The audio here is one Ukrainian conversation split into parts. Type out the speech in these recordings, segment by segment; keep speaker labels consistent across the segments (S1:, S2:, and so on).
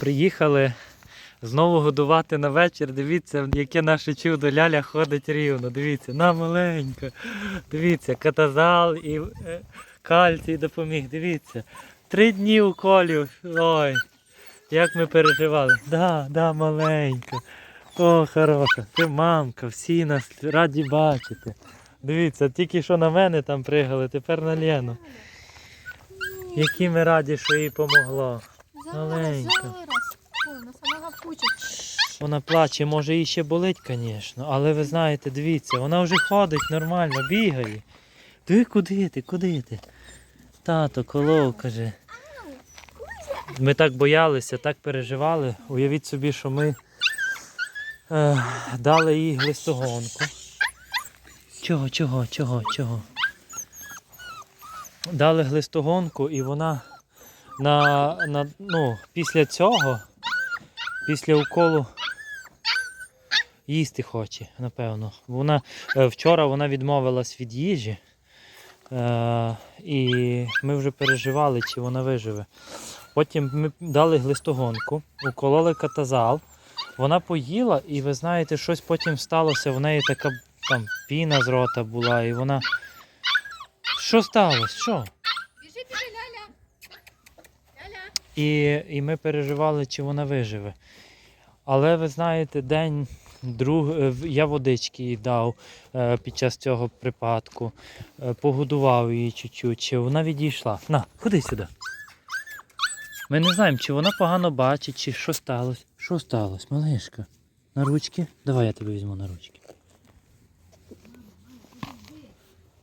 S1: Приїхали знову годувати на вечір. Дивіться, яке наше чудо ляля ходить рівно. Дивіться, на маленька. Дивіться, катазал і е, кальцій допоміг. Дивіться. Три дні уколів. Ой, як ми переживали. Да, да, маленька. О, хороша. Ти мамка, всі нас раді бачити. Дивіться, тільки що на мене там пригали, тепер на Лену. Які ми раді, що їй помогло. Маленька.
S2: вона.
S1: Вона плаче, може їй ще болить, звісно, але ви знаєте, дивіться, вона вже ходить нормально, бігає. Ти куди ти? Куди ти? Тато, колов, каже. Ми так боялися, так переживали. Уявіть собі, що ми е, дали їй глистогонку. Чого, чого, чого, чого? Дали глистогонку і вона на, на, ну, після цього, після уколу їсти хоче, напевно. Вона, е, вчора вона відмовилась від їжі. Е, і ми вже переживали, чи вона виживе. Потім ми дали глистогонку, укололи катазал. Вона поїла, і ви знаєте, щось потім сталося. В неї така там піна з рота була, і вона. Що сталося? Що?
S2: Біжи, біжи, Ляля. Ляля.
S1: І, і ми переживали, чи вона виживе. Але ви знаєте, день друг, е, я водички їй дав е, під час цього припадку, е, погодував її чуть-чуть, чи вона відійшла. На, ходи сюди. Ми не знаємо, чи вона погано бачить, чи що сталося. Що сталося, малишка? На ручки? Давай я тебе візьму на ручки.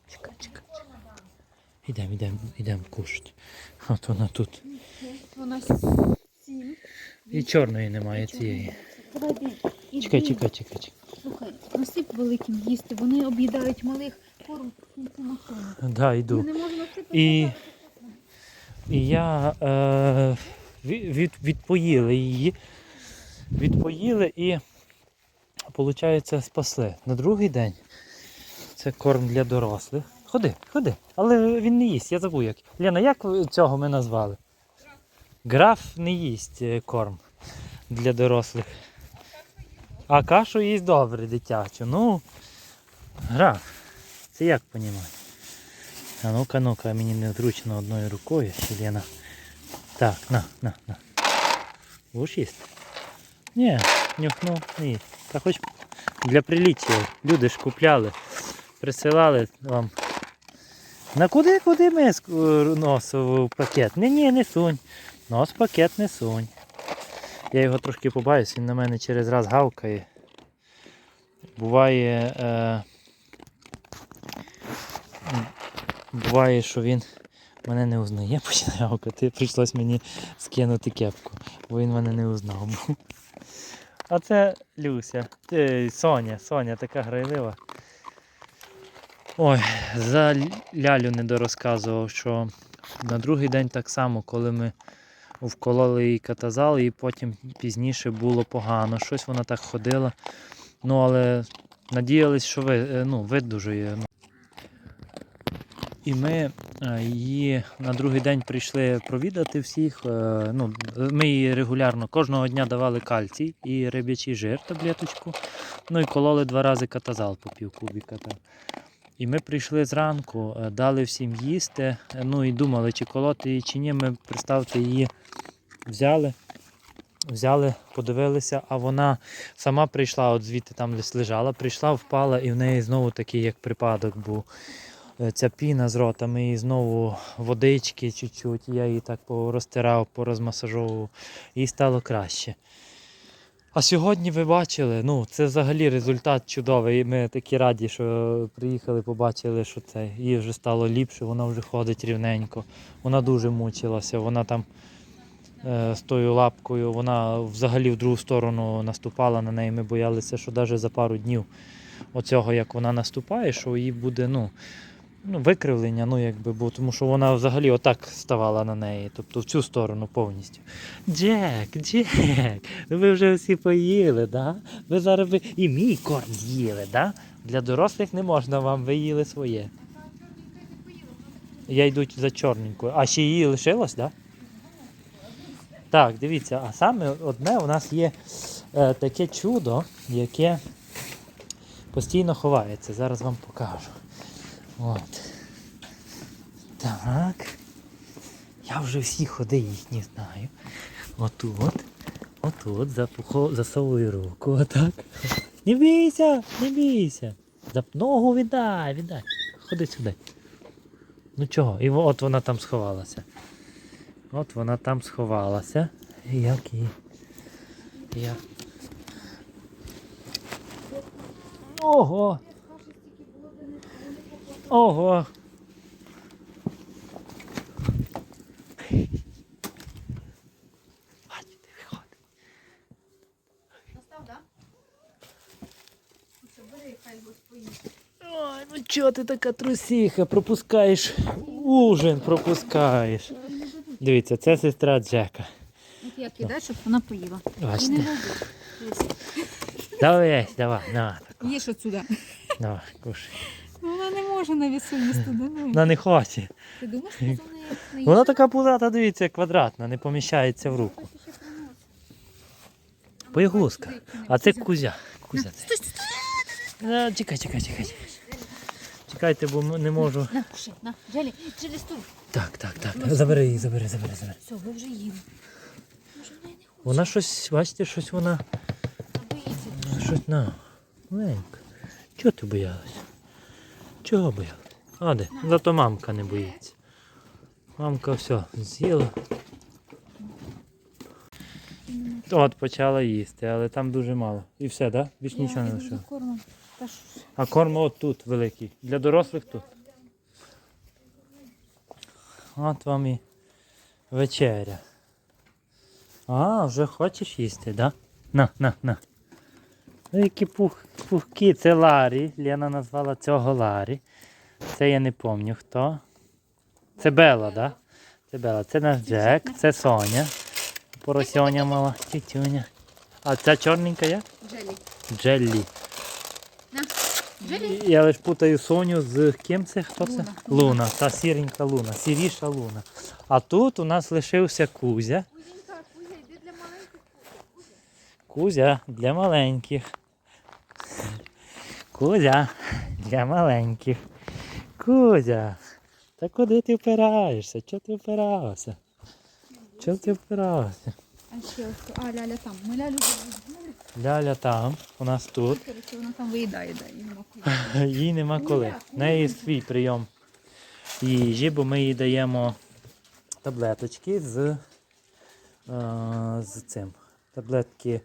S1: Чекай, чекай, чекай. Ідемо, ідемо, ідемо кушати. От вона тут.
S2: Вона сім.
S1: І чорної немає цієї. Чекай, чекай, чекай, чекай.
S2: Слухай, насип великим їсти. Вони об'їдають малих корм.
S1: Да, йду. І, і я е, від, відпоїли її. Відпоїли і, виходить, спасли. На другий день це корм для дорослих. Ходи, ходи. Але він не їсть, я забув як. Лена, як цього ми назвали? Граф не їсть е, корм для дорослих. А кашу їсть добре, дитячу. Ну, граф. Це як понімати? А ну-ка, ну-ка, мені незручно одною рукою, ще Лена. Так, на, на, на. Будеш їсти? Ні, нюхнув, не їсть. Та хоч для приліччя. Люди ж купляли, присилали вам. На куди, куди миску нос в пакет? Ні, ні, не сунь. Нос в пакет не сунь. Я його трошки побаюсь, він на мене через раз гавкає. Буває. Е... Буває, що він мене не узнає, починає гавкати. Прийшлось мені скинути кепку, бо він мене не узнав. А це Люся, Е, Соня, Соня така грайлива. Ой, за лялю не дорозказував, що на другий день так само, коли ми вкололи їй катазал, і потім пізніше було погано. Щось вона так ходила. Ну, але надіялись, що ви, е, ну, видужує. І ми е, її на другий день прийшли провідати всіх. е, Ну, ми їй регулярно кожного дня давали кальцій і риб'ячий жир, таблеточку. Ну і кололи два рази катазал по пів кубіка. І ми прийшли зранку, е, дали всім їсти. е, Ну і думали, чи колоти її, чи ні. Ми представте її взяли. Взяли, подивилися, а вона сама прийшла, от звідти там десь лежала, прийшла, впала, і в неї знову такий як припадок був. Е, Ця піна з рота, ми їй знову водички чуть-чуть, я її так порозтирав, порозмасажовував, їй стало краще. А сьогодні ви бачили, ну це взагалі результат чудовий. Ми такі раді, що приїхали, побачили, що це їй вже стало ліпше, вона вже ходить рівненько. Вона дуже мучилася, вона там е, з тою лапкою, вона взагалі в другу сторону наступала на неї. Ми боялися, що навіть за пару днів оцього, як вона наступає, що їй буде ну, ну, викривлення, ну якби, бо тому що вона взагалі отак ставала на неї, тобто в цю сторону повністю. Джек, Джек, ну ви вже всі поїли, да? Ви зараз ви і мій корм з'їли, да? Для дорослих не можна вам, ви їли своє. Я йду за чорненькою. А ще її лишилось, так? Да? Так, дивіться, а саме одне у нас є е, таке чудо, яке постійно ховається. Зараз вам покажу. От. Так. Я вже всі ходи їхні знаю. Отут. Отут засовую руку. Отак. Не бійся, не бійся. За ногу віддай, віддай. Ходи сюди. Ну чого? І от вона там сховалася. От вона там сховалася. Як її. Як... Ого! Ого! Бачите, виходить.
S2: Настав, так? Що, бери, хай поїсть.
S1: Ой, ну чого ти така трусіха? Пропускаєш ужин, пропускаєш. Дивіться, це сестра Джека.
S2: От я кидаю, щоб вона поїла. І не
S1: Бачите?
S2: робить.
S1: Давай, давай, давай,
S2: Їж отсюди.
S1: давай, кушай.
S2: Вона не може на вісу їсти. Давай.
S1: Вона не хоче.
S2: Ти думаєш, що не, не
S1: Вона така пузата, дивіться, квадратна, не поміщається в руку. Боягузка. А це кузя. Кузя це. А, чекай, чекай, чекай. Чекайте, бо не можу.
S2: На, кушай, на. Джелі, Джелі, стой.
S1: Так, так, так. Забери її, забери, забери, забери.
S2: Все, ви вже їли. Може, вона не хоче.
S1: Вона щось, бачите, щось вона.
S2: Вона боїться.
S1: Щось на. Маленька. Чого ти боялась? Чого боялась? А де? Зато мамка не боїться. Мамка все, з'їла. От почала їсти, але там дуже мало. І все, так? Да? Більш нічого не лишило. А корм от тут великий. Для дорослих тут. От вам і вечеря. А, вже хочеш їсти, так? Да? На, на, на. Ну, які пух, пухкі, це Ларі. Лена назвала цього Ларі. Це я не пам'ятаю хто. Це Бела, так? Да? Це Бела. Це наш Джек, це Соня. Поросьоня мала, тютюня. А ця чорненька?
S2: Джелі.
S1: Джеллі.
S2: Джелі.
S1: Я лише путаю Соню з ким це? Хто це?
S2: Луна.
S1: Луна, та сіренька луна, сіріша луна. А тут у нас лишився Кузя.
S2: Кузя, йди для маленьких.
S1: Кузя для маленьких. Кузя для маленьких. Кузя. Та куди ти впираєшся? Чого ти впирався? Чого ти впирався?
S2: А ще ось, а Ляля там. Ми Лялю забули.
S1: Ляля там, у нас тут.
S2: Коротше, вона там виїдає, да, і нема куди.
S1: Їй нема коли. В неї свій прийом їжі, бо ми їй даємо таблеточки з, е, з цим. Таблетки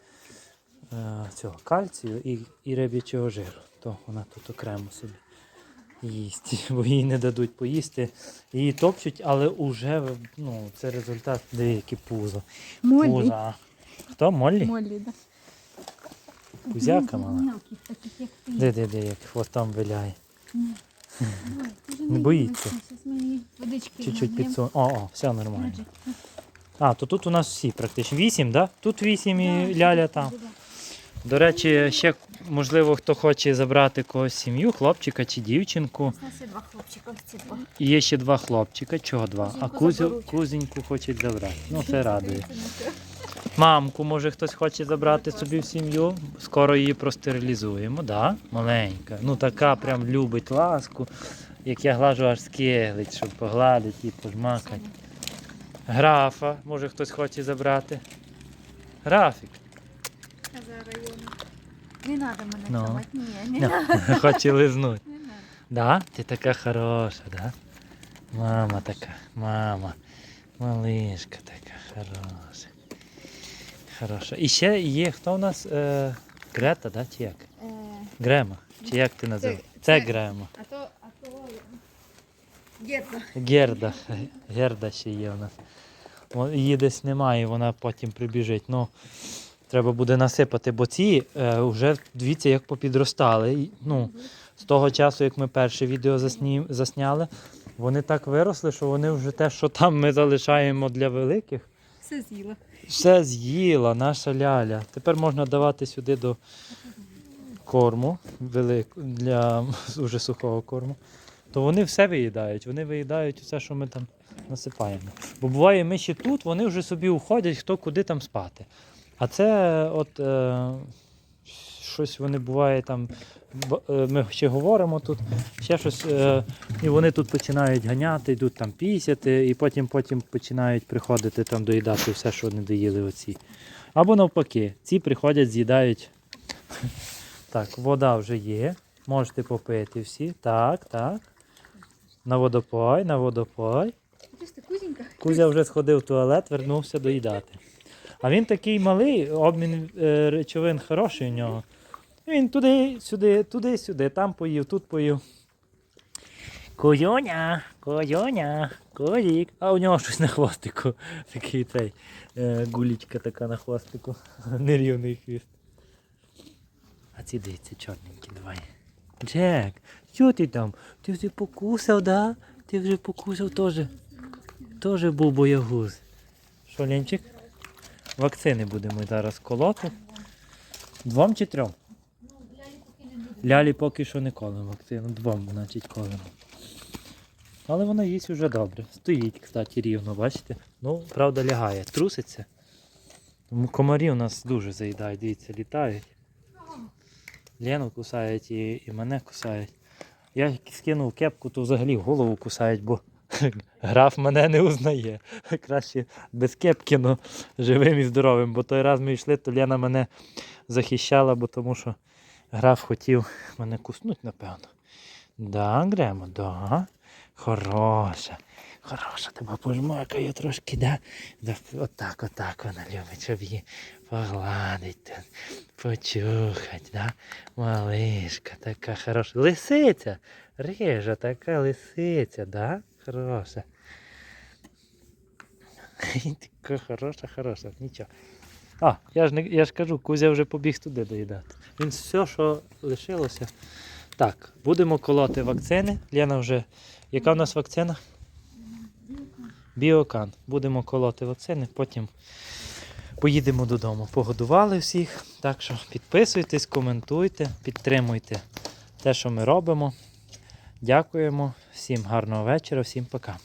S1: цього кальцію і, і риб'ячого жиру. То вона тут окремо собі їсть, бо їй не дадуть поїсти. Її топчуть, але вже ну, це результат деякі пузо.
S2: Моллі.
S1: Пуза. Хто? Моллі?
S2: Моллі, да.
S1: Кузяка мала. Де, де, де, як хвостом виляє. Не боїться. Чуть-чуть підсуну. О, о, все нормально. А, то тут у нас всі практично. Вісім, да? Тут вісім і ляля там. До речі, ще можливо хто хоче забрати когось сім'ю, хлопчика чи дівчинку.
S2: У нас є два хлопчика, ці два.
S1: І є ще два хлопчика. Чого два? А
S2: Кузіньку
S1: кузю,
S2: заберуть.
S1: кузеньку хочуть забрати. Ну це радує. Мамку, може хтось хоче забрати собі в сім'ю. Скоро її простерилізуємо, да? Маленька. Ну така прям любить ласку. Як я глажу аж скиглить, щоб погладити і пожмакати. Графа, може хтось хоче забрати. Графік.
S2: Не треба мене
S1: Ну.
S2: тримати. Ні, не
S1: Не,
S2: треба.
S1: Хоче лизнуть.
S2: Не треба.
S1: Да? Ти така хороша, да? Мама така, мама. Малишка така хороша. Хороша. І ще є хто у нас? Е, Грета, да? Чи як?
S2: Е,
S1: Грема. Чи як ти називаєш?
S2: Це-
S1: Це
S2: це-
S1: Грема.
S2: А то, а то Герда.
S1: Герда. Герда ще є у нас. Її десь немає, вона потім прибіжить. Ну, треба буде насипати, бо ці е, вже дивіться, як попідростали. Ну, з того часу, як ми перше відео засні... засняли, вони так виросли, що вони вже те, що там ми залишаємо для великих,
S2: Все з'їла.
S1: все з'їла наша ляля. Тепер можна давати сюди до корму велик... для уже сухого корму. То вони все виїдають. Вони виїдають все, що ми там насипаємо. Бо буває, ми ще тут, вони вже собі уходять, хто куди там спати. А це от е, щось вони буває там. е, Ми ще говоримо тут, ще щось, е, і вони тут починають ганяти, йдуть там пісяти, і потім, потім починають приходити там доїдати все, що не доїли оці. Або навпаки, ці приходять, з'їдають. Так, вода вже є. Можете попити всі. Так, так. На водопой, на водопой. Кузя вже сходив в туалет, вернувся доїдати. А він такий малий, обмін е, речовин хороший у нього. Він туди, сюди, туди, сюди, там поїв, тут поїв. Койоня, койоня, коїк. А у нього щось на хвостику. Такий цей е, гулічка така на хвостику. Нерівний хвіст. А ці дивіться, чорненькі, давай. Джек, що ти там? Ти вже покусав, да? Ти вже покусав теж. Теж був боягуз. Що, Ленчик? Вакцини будемо зараз колоти. Двом чи трьом? Лялі поки що не колемо вакцину. Двом, значить, колемо. Але вона їсть вже добре. Стоїть, кстати, рівно, бачите? Ну, правда, лягає. Труситься. Тому комарі у нас дуже заїдають, дивіться, літають. Лену кусають і, і мене кусають. Я скинув кепку, то взагалі голову кусають, бо граф мене не узнає. Краще без кепки, но живим і здоровим. Бо той раз ми йшли, то Лена мене захищала, бо тому що граф хотів мене куснути, напевно. Да, Гремо, да. Хороша. Хороша, тебе пожмакаю трошки, да? Отак, отак вона любить, щоб її погладить, тут, почухать, да? Малишка така хороша. Лисиця, рижа така лисиця, да? Хороша. Хороша, хороша, нічого. А, я ж, не, я ж кажу, Кузя вже побіг туди доїдати. Він все, що лишилося. Так, будемо колоти вакцини. Лена вже. Яка в нас вакцина? Біокан. Будемо колоти вакцини, потім поїдемо додому. Погодували всіх. Так що підписуйтесь, коментуйте, підтримуйте те, що ми робимо. Дякуємо. Всім гарного вечора, всім пока.